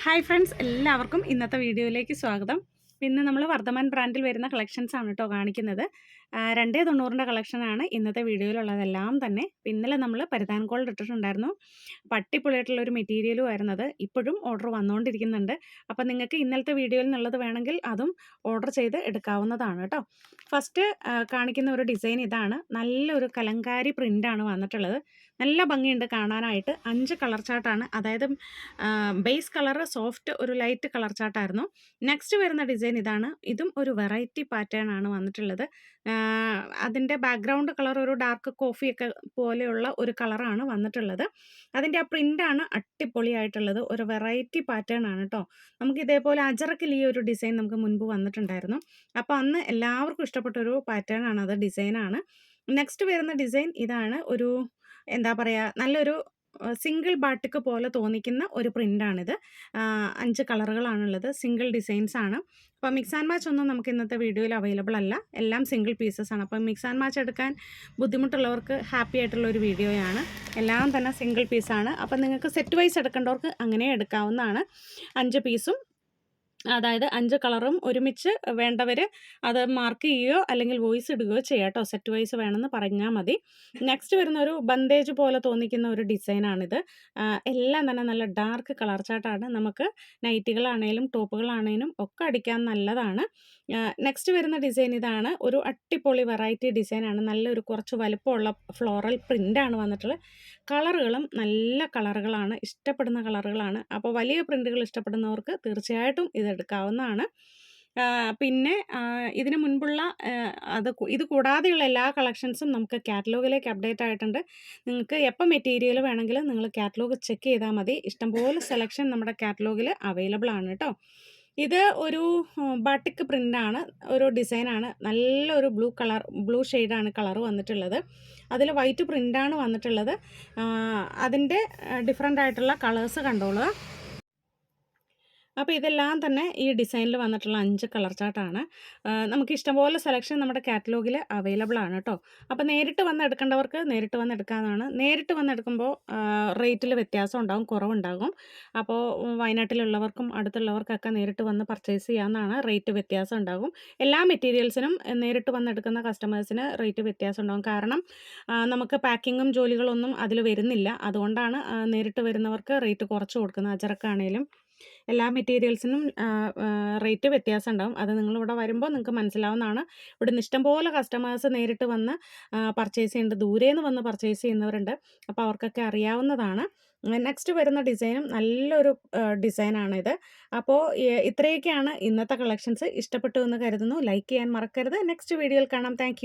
Hi friends എല്ലാവർക്കും ഇന്നത്തെ വീഡിയോയിലേക്ക് സ്വാഗതം. ഇന്ന് നമ്മൾ വർദ്ധമാൻ ബ്രാൻഡിൽ വരുന്ന കളക്ഷൻസ് ആണ് കേട്ടോ കാണിക്കുന്നത്. രണ്ടേ തൊണ്ണൂറിന്റെ കളക്ഷനാണ് ഇന്നത്തെ വീഡിയോയിലുള്ളതെല്ലാം തന്നെ. ഇന്നലെ നമ്മൾ പരിധാൻ ഗോൾഡ് ഇട്ടിട്ടുണ്ടായിരുന്നു. പട്ടിപ്പൊളിയായിട്ടുള്ള ഒരു മെറ്റീരിയലും ആയിരുന്നത് ഇപ്പോഴും ഓർഡർ വന്നുകൊണ്ടിരിക്കുന്നുണ്ട് അപ്പോൾ നിങ്ങൾക്ക് ഇന്നലത്തെ വീഡിയോയിൽ നിന്നുള്ളത് വേണമെങ്കിൽ അതും ഓർഡർ ചെയ്ത് എടുക്കാവുന്നതാണ് കേട്ടോ. ഫസ്റ്റ് കാണിക്കുന്ന ഒരു ഡിസൈൻ ഇതാണ്. നല്ലൊരു കലങ്കാരി പ്രിന്റാണ് വന്നിട്ടുള്ളത്. നല്ല ഭംഗിയുണ്ട് കാണാനായിട്ട്. അഞ്ച് കളർ ചാർട്ടാണ് അതായത് ബേസ് കളർ സോഫ്റ്റ് ഒരു ലൈറ്റ് കളർ ചാർട്ടായിരുന്നു നെക്സ്റ്റ് വരുന്ന ഡിസൈൻ ഇതാണ്. ഇതും ഒരു വെറൈറ്റി പാറ്റേൺ ആണ് വന്നിട്ടുള്ളത്. അതിന്റെ ബാക്ക്ഗ്രൗണ്ട് കളർ ഒരു ഡാർക്ക് കോഫിയൊക്കെ പോലെയുള്ള ഒരു കളറാണ് വന്നിട്ടുള്ളത്. അതിന്റെ ആ പ്രിന്റാണ് അടിപൊളിയായിട്ടുള്ളത്. ഒരു വെറൈറ്റി പാറ്റേൺ ആണ് കേട്ടോ നമുക്ക് ഇതേപോലെ അജറക്കിൽ ഈ ഒരു ഡിസൈൻ നമുക്ക് മുൻപ് വന്നിട്ടുണ്ടായിരുന്നു. അപ്പോൾ അന്ന് എല്ലാവർക്കും ഇഷ്ടപ്പെട്ടൊരു പാറ്റേൺ ആണ് അത് ഡിസൈനാണ് നെക്സ്റ്റ് വരുന്ന ഡിസൈൻ ഇതാണ് ഒരു എന്താ പറയുക നല്ലൊരു സിംഗിൾ ബാട്ടിക്ക് പോലെ തോന്നിക്കുന്ന ഒരു പ്രിന്റാണിത് അഞ്ച് കളറുകളാണുള്ളത്. സിംഗിൾ ഡിസൈൻസ് ആണ്. അപ്പോൾ മിക്സ് ആൻഡ് മാച്ച് ഒന്നും നമുക്ക് ഇന്നത്തെ വീഡിയോയിൽ അവൈലബിൾ അല്ല. എല്ലാം സിംഗിൾ പീസസ് ആണ്. അപ്പോൾ മിക്സ് ആൻഡ് മാച്ച് എടുക്കാൻ ബുദ്ധിമുട്ടുള്ളവർക്ക് ഹാപ്പി ആയിട്ടുള്ള ഒരു വീഡിയോയാണ്. എല്ലാം തന്നെ സിംഗിൾ പീസാണ്. അപ്പോൾ നിങ്ങൾക്ക് സെറ്റ് വൈസ് എടുക്കേണ്ടവർക്ക് അങ്ങനെ എടുക്കാവുന്നതാണ്. അഞ്ച് പീസും അതായത് അഞ്ച് കളറും ഒരുമിച്ച് വേണ്ടവർ അത് മാർക്ക് ചെയ്യുകയോ അല്ലെങ്കിൽ വോയിസ് ഇടുകയോ ചെയ്യാം കേട്ടോ. സെറ്റ് വൈസ് വേണമെന്ന് പറഞ്ഞാൽ മതി. നെക്സ്റ്റ് വരുന്ന ഒരു ബന്ദേജ് പോലെ തോന്നിക്കുന്ന ഒരു ഡിസൈനാണിത്. എല്ലാം തന്നെ നല്ല ഡാർക്ക് കളർ ചാട്ടാണ് നമുക്ക് നൈറ്റികളാണേലും ടോപ്പുകളാണേലും ഒക്കെ അടിക്കാൻ നല്ലതാണ്. നെക്സ്റ്റ് വരുന്ന ഡിസൈൻ ഇതാണ്. ഒരു അട്ടിപ്പൊളി വെറൈറ്റി ഡിസൈനാണ്. നല്ലൊരു കുറച്ച് വലുപ്പമുള്ള ഫ്ലോറൽ പ്രിന്റാണ് വന്നിട്ടുള്ളത്. കളറുകളും നല്ല കളറുകളാണ്. ഇഷ്ടപ്പെടുന്ന കളറുകളാണ്. അപ്പോൾ വലിയ പ്രിന്റുകൾ ഇഷ്ടപ്പെടുന്നവർക്ക് തീർച്ചയായിട്ടും ഇത് എടുക്കാവുന്നതാണ് പിന്നെ ഇതിനു മുൻപുള്ള അത് ഇത് കൂടാതെയുള്ള എല്ലാ കളക്ഷൻസും നമുക്ക് കാറ്റലോഗിലേക്ക് അപ്ഡേറ്റ് ആയിട്ടുണ്ട്. നിങ്ങൾക്ക് എപ്പോൾ മെറ്റീരിയൽ വേണമെങ്കിലും നിങ്ങൾ കാറ്റലോഗ് ചെക്ക് ചെയ്താൽ മതി. ഇഷ്ടംപോലെ സെലക്ഷൻ നമ്മുടെ കാറ്റലോഗിൽ അവൈലബിൾ ആണ് കേട്ടോ. ഇത് ഒരു ബാട്ടിക് പ്രിന്റാണ്. ഒരു ഡിസൈനാണ്. നല്ലൊരു ബ്ലൂ കളർ ബ്ലൂ ഷെയ്ഡാണ് കളർ വന്നിട്ടുള്ളത്. അതിൽ വൈറ്റ് പ്രിന്റാണ് വന്നിട്ടുള്ളത്. അതിന്റെ ഡിഫറെന്റ് ആയിട്ടുള്ള കളേഴ്സ് കണ്ടോളുക. അപ്പോൾ ഇതെല്ലാം തന്നെ ഈ ഡിസൈനിൽ വന്നിട്ടുള്ള അഞ്ച് കളർ ചാർട്ടാണ്. നമുക്ക് ഇഷ്ടംപോലെ സെലക്ഷൻ നമ്മുടെ കാറ്റലോഗിൽ അവൈലബിൾ ആണ് കേട്ടോ അപ്പോൾ നേരിട്ട് വന്ന് എടുക്കേണ്ടവർക്ക് നേരിട്ട് വന്ന് എടുക്കാവുന്നതാണ്. നേരിട്ട് വന്ന് എടുക്കുമ്പോൾ റേറ്റിൽ വ്യത്യാസം ഉണ്ടാകും കുറവുണ്ടാകും. അപ്പോൾ വയനാട്ടിലുള്ളവർക്കും അടുത്തുള്ളവർക്കൊക്കെ നേരിട്ട് വന്ന് പർച്ചേസ് ചെയ്യാവുന്നതാണ്. റേറ്റ് വ്യത്യാസം ഉണ്ടാകും. എല്ലാ മെറ്റീരിയൽസിനും നേരിട്ട് വന്ന് എടുക്കുന്ന കസ്റ്റമേഴ്സിന് റേറ്റ് വ്യത്യാസം ഉണ്ടാകും. കാരണം നമുക്ക് പാക്കിങ്ങും ജോലികളൊന്നും അതിൽ വരുന്നില്ല. അതുകൊണ്ടാണ് നേരിട്ട് വരുന്നവർക്ക് റേറ്റ് കുറച്ച് കൊടുക്കുന്നത്. അജറക്കാണേലും എല്ലാ മെറ്റീരിയൽസിനും റേറ്റ് വ്യത്യാസം ഉണ്ടാവും അത് നിങ്ങളിവിടെ വരുമ്പോൾ നിങ്ങൾക്ക് മനസ്സിലാവുന്നതാണ്. ഇവിടുന്ന് ഇഷ്ടംപോലെ കസ്റ്റമേഴ്സ് നേരിട്ട് വന്ന് പർച്ചേസ് ചെയ്യുന്നുണ്ട് ദൂരെ നിന്ന് വന്ന് പർച്ചേസ് ചെയ്യുന്നവരുണ്ട്. അപ്പോൾ അവർക്കൊക്കെ അറിയാവുന്നതാണ്. നെക്സ്റ്റ് വരുന്ന ഡിസൈനും നല്ലൊരു ഡിസൈനാണിത് അപ്പോൾ ഇത്രയൊക്കെയാണ് ഇന്നത്തെ കളക്ഷൻസ്. ഇഷ്ടപ്പെട്ടു എന്ന് കരുതുന്നു. ലൈക്ക് ചെയ്യാൻ മറക്കരുത്. നെക്സ്റ്റ് വീഡിയോയിൽ കാണാം. താങ്ക്